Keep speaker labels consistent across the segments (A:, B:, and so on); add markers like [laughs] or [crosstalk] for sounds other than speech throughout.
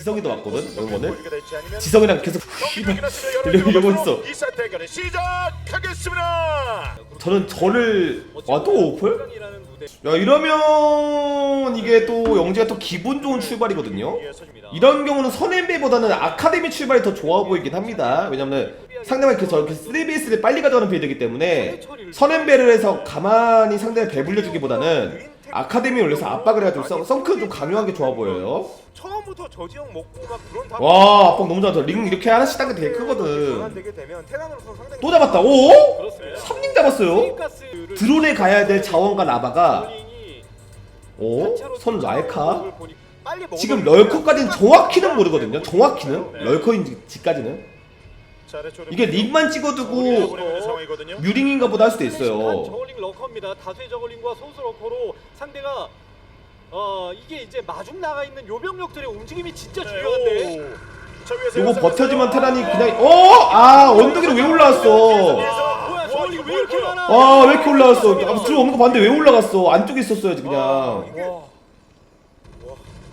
A: 지성이도 왔거든
B: 아니면
A: 지성이랑 계속 [laughs] 이러고 있어.
B: 이 세트 대결을 시작하겠습니다.
A: 저는 저를 와또 오플? 야 이러면 이게 또 영재가 또 기분 좋은 출발이거든요? 이런 경우는 선앤배보다는 아카데미 출발이 더 좋아 보이긴 합니다. 왜냐면 상대방이 그 저렇게 3BS를 빨리 가져가는 빌드이기 때문에 선앤배를 해서 가만히 상대를 배불려주기보다는 아카데미 올려서 압박을 해가지고 성- 성크를 좀 강요한 게 좋아 보여요
C: 처음부터 저 지역 먹고 막 그런
A: 다와 압박 너무 잘한다 링 이렇게 하나씩 딴게 되게 크거든
C: 전환되게 되면 테란으로서 상당히
A: 또 잡았다 오?
D: 그렇습니다.
A: 3링 잡았어요
D: 가스를
A: 드론에 가야 될 자원과
D: 본인이
A: 오?
D: 단차로 보니-
C: 빨리 먹어
A: 지금 럴커까지는 정확히는 모르거든요. 정확히는 럴커인지까지는
B: 자, 아래쪽으로
A: 이게 링만 찍어두고
B: 상황이거든요.
A: 뮤링인가 보다 할 수도
D: 한
A: 있어요.
D: 저글링 러커입니다. 다수의 저글링과 소수 러커로 상대가 어 이게 이제 마중 나가 있는 요병력들의 움직임이 진짜
B: 네,
D: 중요한데
B: 연습
A: 버텨지면. 테란이 그냥 어? 아 언덕으로 왜 올라왔어?
D: 아, 뭐야 저글링 왜 이렇게 많아?
A: 와왜 이렇게 올라왔어? 아, 들어오는 거 봤는데 왜 올라갔어? 안쪽에 있었어야지 그냥.
D: 와.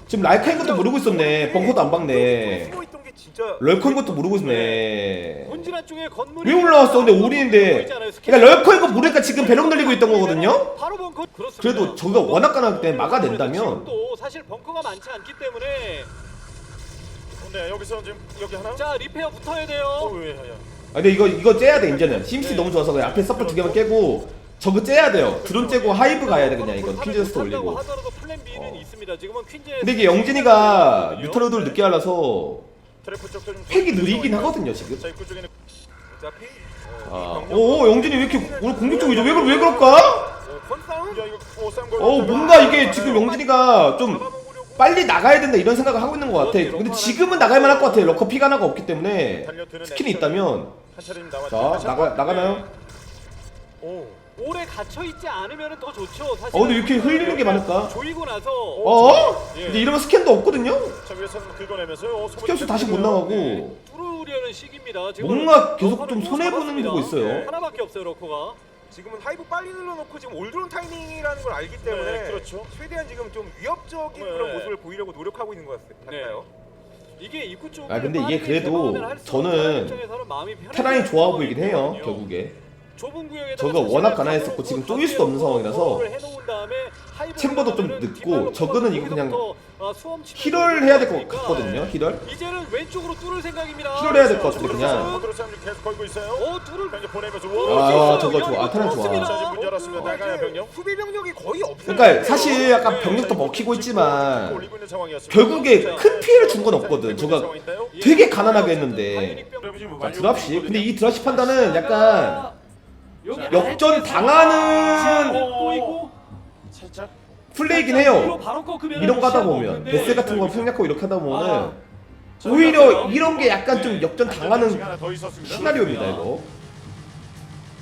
A: 지금 라이카인 것도 모르고 있었네. 벙커도 안 박네.
C: 진짜
A: 럴커인 것도 모르고 있네.
D: 본진한 쪽에 건물이
A: 왜 올라왔어? 근데 올인인데. 그러니까 럴커인 거 모르니까 지금 배럭 늘리고 있던 거거든요.
D: 바로 벙커. 그렇습니다.
A: 그래도 저기가 워낙 강하기 때문에 막아낸다면
D: 지금도 사실 벙커가 많지 않기 때문에
B: 네, 여기서 지금 여기 하나.
D: 자 리페어 붙어야
B: 어,
D: 돼요.
B: 왜, 야, 야.
A: 아 근데 이거 이거 째야 돼 이제는 심시 너무 좋아서 그냥 앞에 서플 두 개만 깨고 저거 째야 돼요 드론 째고 하이브 가야 돼 그냥 이건 퀸즈스트 올리고
D: 하더라도 플랜 B는
A: 어.
D: 있습니다. 지금은 퀸즈.
A: 근데 이게 영진이가 늦게 하라서
B: 트래프 쪽도 좀
A: 팩이 느리긴 하거든요 지금
B: 자, 입구 쪽에는
C: 어차피
A: 아, 오 영진이 왜 이렇게 오늘 공격적이죠 왜, 그러- 왜 그럴까?
B: 야, 이거 오,
A: 어 뭔가 이게 지금 영진이가 좀 빨리 나가야 된다 이런 생각을 하고 있는 것 같아 근데 지금은 나갈 만 할 것 같아 러커 피가 하나가 없기 때문에
B: 액션이
A: 있다면
B: 한 차례 남았죠.
A: 자 나가. 나가나요?
B: 오.
D: 오래 갇혀 있지 않으면 더 좋죠. 사실.
A: 어 근데 왜 이렇게 흘리는 게 많을까?
D: 조이고 나서
A: 어?
D: 예.
A: 근데 이러면 스캔도 없거든요?
B: 자, 위에서 긁어내면서 어, 소문
A: 스캔수 다시 못 나가고
D: 뚫으려는 시기입니다. 지금
A: 뭔가 계속
D: 좀또
A: 손해보는. 거고 있어요.
D: 네, 하나밖에 없어요 러커가.
C: 지금은 하이브 빨리 눌러놓고 지금 올드론 타이밍이라는 걸 알기 때문에
B: 네, 그렇죠.
C: 최대한 지금 좀 위협적인
B: 네.
C: 그런 모습을 보이려고 노력하고 있는 것 같-
D: 네.
C: 같아요.
D: 이게 입구 쪽.
A: 아, 근데 이게 그래도 저는 테란이 좋아 보이긴 해요 결국에 저거 워낙 가난했었고 지금 쪼일 수도 없는 상황이라서 챔버도 좀 늦고 저거는 이거 그냥 힐을 해야 될 것 같거든요 힐을
D: 이제는 왼쪽으로 뚫을 생각입니다.
A: 힐을 해야 될 것 같은데 그냥.
B: 어
D: 뚫을.
B: 병력 보내면서
A: 아, 저거 좋아. 아, 테란 좋아.
C: 수비 병력이 거의 없어요.
A: 그러니까 사실 약간 병력도 먹히고 있지만. 결국에 큰 피해를 준 건 없거든 저거 되게 가난하게 했는데 자 드랍십 근데 이 드랍십 판단은 약간 역전 당하는
B: 살짝
A: 플레이긴 해요 이런 거 하다 보면 베스 같은 거 생략하고 이렇게 하다 보면은 오히려 이런 게 약간 좀 역전 당하는. 시나리오입니다 이거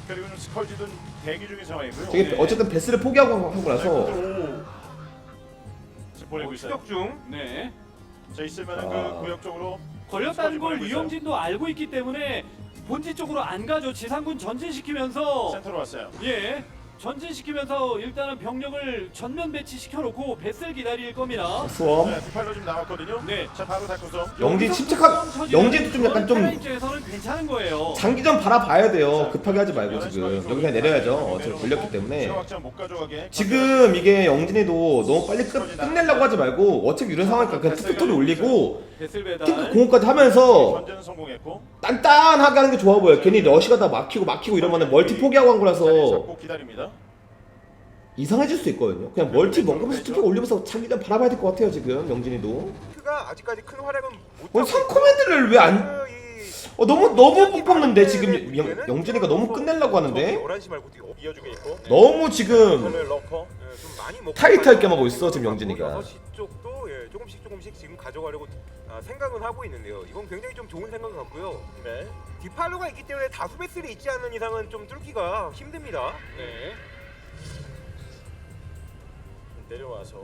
B: 그리고 는 스컬지도 대기 중인 상황이고요.
A: 저게 어쨌든 베스를 포기하고 한 거라서
B: 오. 지금 보내고 있어요.
C: 추격 중.
D: 네.
B: 자 있으면
A: 아.
B: 그 구역 쪽으로
D: 걸렸다는 걸. 유영진도 알고 있기 때문에 본진 쪽으로 안 가죠. 지상군 전진시키면서
B: 센터로 왔어요.
D: 예. 전진시키면서 일단은 병력을 전면 배치시켜 놓고 뱃을 기다릴 겁니다.
A: 수험
B: 네, 디팔로 좀 나왔거든요.
D: 네.
B: 자 바로 닦고서
A: 영진 침착한 영진도 좀 약간 좀
D: 입장에서는 괜찮은 거예요.
A: 장기전 바라봐야 돼요 급하게 하지 말고 지금 여기 그냥 내려야죠 어차피 걸렸기 때문에
B: 추가 확장 못 가져가게.
A: 지금 이게 영진이도 너무 빨리 끝, 끝내려고 하지 말고 어차피 이런 상황이니까 그냥 툭툭 올리고
D: 뱃을 배달.
A: 탱크 공업까지 하면서
B: 성공했고.
A: 단단하게 하는 게 좋아 보여요 괜히 러시가 다 막히고 막히고 이러면 멀티 포기하고 한 거라서
B: 잡고 기다립니다.
A: 이상해질 수 있거든요 그냥 멀티 먹으면서 툭툭 올리면서 장기전 바라봐야 될 것 같아요 지금 영진이도
C: 가 아직까지 큰 활약은 못
A: 오늘 3코맨드를 왜 안 어, 너무 너무 못 뽑는데 지금 영, 영진이가 너무 끝내려고 하는데
C: 11시 말고 뛰어.
B: 이어주고 있고.
A: 너무 지금
C: 먹고
A: 타이트하게 하고 있어, 지금 영진이가.
C: 6시 쪽도 예, 조금씩 조금씩 지금 가져가려고 아, 생각은 하고 있는데요. 이건 굉장히 좀 좋은 생각 같고요.
B: 네.
C: 디팔로가 있기 때문에 다수 배슬이 있지 않는 이상은 좀 뚫기가 힘듭니다.
D: 네.
B: 내려와서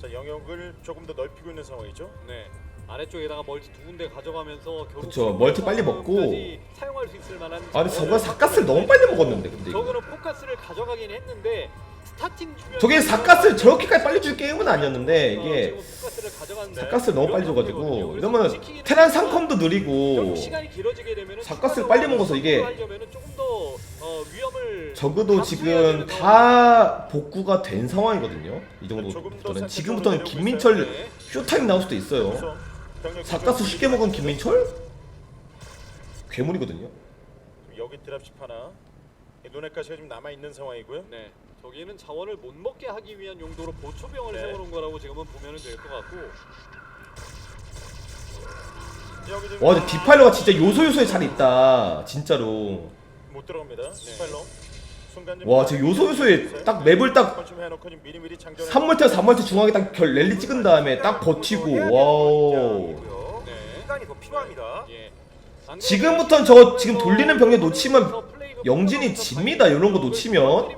B: 자 영역을 조금 더 넓히고 있는 상황이죠.
D: 네. 아래쪽에다가 멀티 두 군데 가져가면서 결국
A: 그쵸, 멀티 빨리 먹고.
D: 까지 사용할 수 있을 만한
A: 아 근데 저거 삭가스를 너무 빨리 먹었는데 근데 이거
D: 저거는 포커스를 가져가긴 했는데 스타팅 주변
A: 저게 사가스를 저렇게까지 빨리 줄 게임은 아니었는데 이게
D: 사가스를
A: 사가스를 너무 빨리 줘가지고. 이러면 테란 상컴도 느리고
D: 결국 시간이 길어지게 되면
A: 사가스를 빨리 먹어서 이게
D: 하려면은 조금 더 어, 위험을
A: 적어도 지금 다 복구가 된 상황이거든요. 이 정도부터는
B: 센터
A: 지금부터는 김민철
D: 네.
A: 쇼타임 나올 수도 있어요. 사가스 쉽게 먹은 김민철 괴물이거든요.
B: 여기 드랍십 하나 가시가 지금 남아 있는 상황이고요.
D: 네. 저기는 자원을 못 먹게 하기 위한 용도로 보초병을
B: 네.
D: 세워놓은 거라고 지금은 보면 될 것 같고
A: 와 근데 디파일러가 진짜 요소 요소에 잘 있다. 진짜로.
B: 못 들어갑니다. 스파일러. 순간 좀
A: 와, 저 요소 요소에 딱 맵을 딱
B: 컨슘 해놓고 지금 미리미리 장전해.
A: 3멀티 3멀티 중앙에 딱 결 랠리 찍은 다음에 딱 버티고 와우.
D: 네.
C: 시간이 더 필요합니다.
D: 예. 안
A: 지금부터는 저 지금 돌리는 병력 놓치면 영진이 집니다. 이런 거 놓치면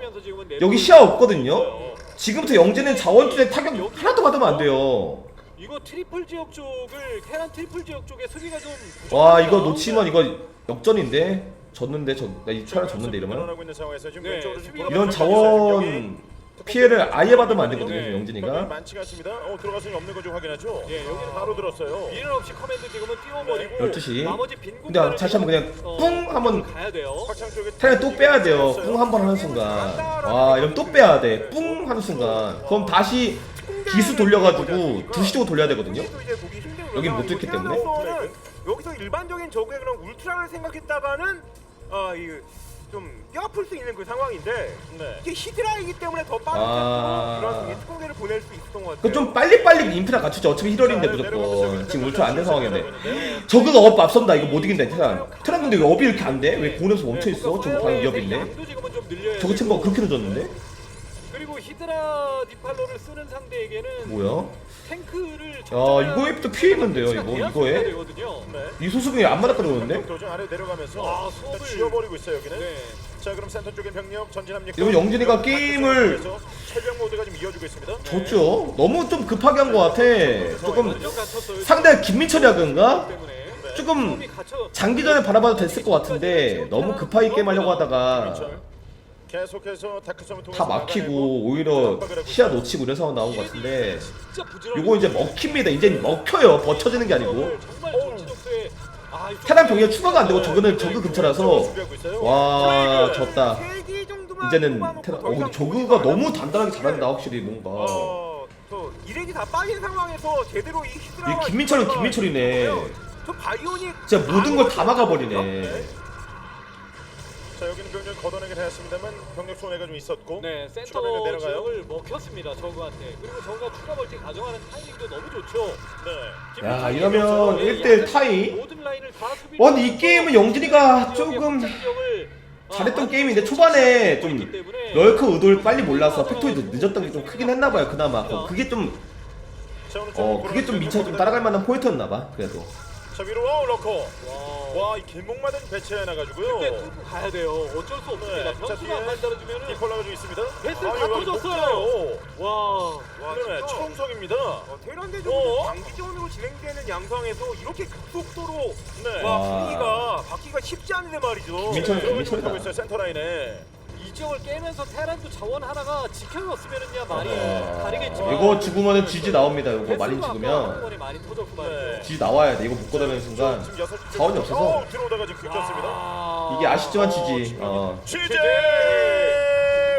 A: 여기 시야 없거든요. 지금부터 영재는 자원줄에 타격 하나도 받으면 안 돼요.
D: 이거 트리플 지역 쪽을 테란 트리플 지역 쪽에 수비가 좀
A: 와. 이거 놓치면 이거 역전인데 졌는데 저나이 차를 졌는데 이러면
B: 늘어나고 있는 상황에서 지금
D: 네,
B: 왼쪽으로 지금
A: 이런
B: 돌아가고 있어요. 여기
A: 자원 피해를 아예 받으면 안 되거든요
D: 네.
B: 병력이
A: 영진이가.
B: 많지가 않습니다. 어 들어갈 수 없는 거좀 확인하죠.
D: 예, 여기는
B: 바로 들었어요.
D: 미련 없이 커맨드 지금은 띄워버리고
A: 12시.
D: 나머지 빈
A: 근데
D: 공간을
A: 다시 한번 그냥
D: 어,
A: 뿡 한번
D: 가야 돼요.
B: 확장 쪽에
A: 테레 또 빼야 돼요. 뿡 한 번 하는 순간. 와 이러면 또 빼야 돼. 뿡 하는 순간. 그럼 다시 기수 돌려가지고 두시 쪽으로 돌려야 되거든요. 여긴 못
C: 이거
A: 때문에.
C: 여기서 일반적인 적의 그런 울트라를 생각했다가는 아 이좀 뼈아플 수 있는 그 상황인데
B: 네.
C: 이게 히드라이기 때문에 더 빠른
A: 아.
C: 템포로 그런 특공대를 보낼 수 있었던 것 같아요.
A: 그 좀 빨리빨리 인프라 갖추죠. 어차피 1월인데 무조건. 지금 울트라 안된 상황인데. 저그가 업 앞선다. 이거 못 이긴다 테란. 테란 근데 왜 업이 이렇게 안 돼? 왜 공원에서 멈춰있어? 저거 방금 위협인데. 저거. 챔버가 그렇게 늦었는데?
D: 그리고 히드라 디팔로를 쓰는 상대에게는
A: 뭐야?
D: 탱크를
A: 야 이거 앱도 피해 있는데요 이거 이거에?
B: 네.
A: 이 소수분이 안 맞았거든요
B: 도중 아래 내려가면서
D: 와,
B: 일단
D: 수업을-
B: 지워버리고 있어요 여기는.
D: 네.
B: 자 그럼 센터 쪽에 병력 전진합니까?
A: 이러면 영진이가 게임을
B: 철벽 모드가 지금 이어지고 있습니다.
A: 졌죠? 너무 좀 급하게 한 것 같아 조금
D: 완전 갇혔어요.
A: 상대가 김민철이라든가
D: 때문에
A: 조금
D: 갇혀
A: 장기 전에 바라봐도 됐을 것 같은데 너무 급하게 게임하려고 하다가
B: 그렇죠. 계속해서 다크섬을
A: 다 막히고 오히려 시야 놓치고 이런 상황 나온 것 같은데 요거 이제 먹힙니다. 이제 먹혀요. 버텨지는 게 아니고.
D: 전진옥수에 아,
A: 테란 병력 추가가 안 되고 저거는 저그 근처라서. 와 졌다. 이제는 테란 더어 근데 저그가 너무 단단하게 잘한다 확실히 뭔가.
C: 어, 저 이렉이 다 빠진 상황에서 제대로 이
A: 김민철은 김민철이네. 진짜 모든 걸 다 막아버리네
B: 자 여기는 병력 걷어내긴 했습니다만 병력 손해가 좀 있었고.
D: 네,
B: 추가
D: 센터
B: 병력 내려가요.
D: 지역을 먹혔습니다. 저그한테. 그리고 저그가 추가 멀티 가져가는 타이밍도 너무 좋죠.
B: 네.
A: 야 이러면 1대1 타이
D: 모든 라인을 다 수비.
A: 어, 근데 이 게임은 영진이가 조금 잘했던 게임인데 초반에 좀 럴크 의도를 빨리 몰라서 팩토리도 늦었던 게 좀 크긴 했나 봐요 그나마 어, 그게 좀
B: 자, 오늘
A: 어 그게 좀 미처 좀 따라갈 만한 포인트였나 봐 그래도
B: 자 위로 와 올라코.
D: 와.
B: 와이 길목마다 배치해 놔가지고요.
D: 근데 뚫고 가야 돼요. 어쩔 수 없습니다.
B: 네, 자,
D: 변수가
B: 뒤에
D: 안 따라주면은
B: 디폴라가 좀 있습니다.
D: 베스트
B: 아,
D: 다
B: 이거
D: 터졌어요. 와.
C: 와,
B: 그러네
C: 진짜.
B: 청성입니다.
C: 어, 테란대적으로
B: 어?
C: 장기전으로 진행되는 양상에서 이렇게 급속도로
B: 네.
C: 와
A: 와.
C: 분위기가 바뀌기가 쉽지 않은데 말이죠.
A: 김민철-
B: 들어오고
A: 민철이다.
B: 있어요 센터 라인에.
D: 이 지역을 깨면서 테란도 자원 하나가 지켜졌으면은야 말이
A: 어,
D: 다르겠지만
A: 이거 죽으면은 GG 나옵니다 이거 많이
D: 한
A: 죽으면
D: 많이 터졌고
B: 네.
D: 말이죠.
A: GG 나와야 돼 이거 묶어다니는 순간
B: 지금 여섯 시
A: 자원이 없어서.
B: 어, 들어오다가 지금 긁혔습니다.
D: 아.
A: 이게 아쉽지만 GG 어.
B: 취재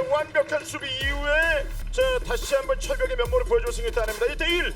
B: 완벽한 수비 이후에 자 다시 한번 철벽의 면모를 보여줬습니다. 따냅니다. 1대1